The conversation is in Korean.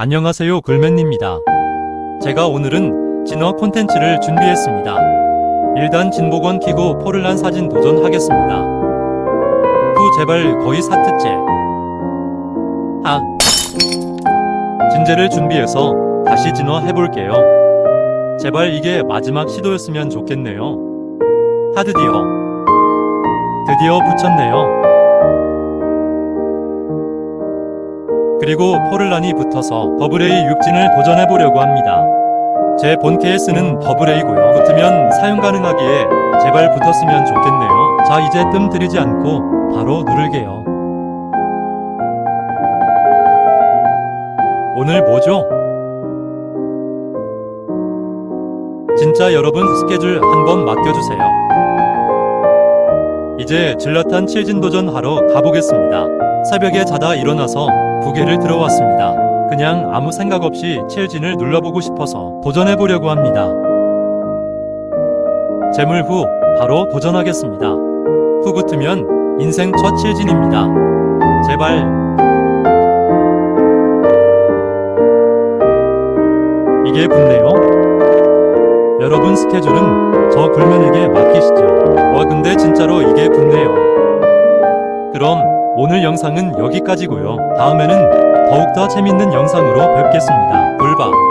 안녕하세요 글맨입니다. 제가 오늘은 진화 콘텐츠를 준비했습니다. 일단 진복원 키고 포를란 사진 도전하겠습니다. 후 제발 거의 사트째. 아. 진제를 준비해서 다시 진화해볼게요. 제발 이게 마지막 시도였으면 좋겠네요. 하드디어. 드디어 붙였네요. 그리고 포를란이 붙어서 버블레이 육진을 도전해보려고 합니다. 제 본캐에 쓰는 버블레이고요. 붙으면 사용 가능하기에 제발 붙었으면 좋겠네요. 자 이제 뜸 들이지 않고 바로 누를게요. 오늘 뭐죠? 진짜 여러분 스케줄 한번 맡겨주세요. 이제 질라탄 칠진 도전 하러 가보겠습니다. 새벽에 자다 일어나서 부계를 들어왔습니다. 그냥 아무 생각 없이 칠진을 눌러보고 싶어서 도전해보려고 합니다. 재물 후 바로 도전하겠습니다. 후 붙으면 인생 첫 칠진입니다. 제발. 이게 붙네요. 여러분 스케줄은 저 굴면에게 맡기시죠. 와 근데 진짜로 이게. 그럼 오늘 영상은 여기까지고요. 다음에는 더욱더 재밌는 영상으로 뵙겠습니다. 불바.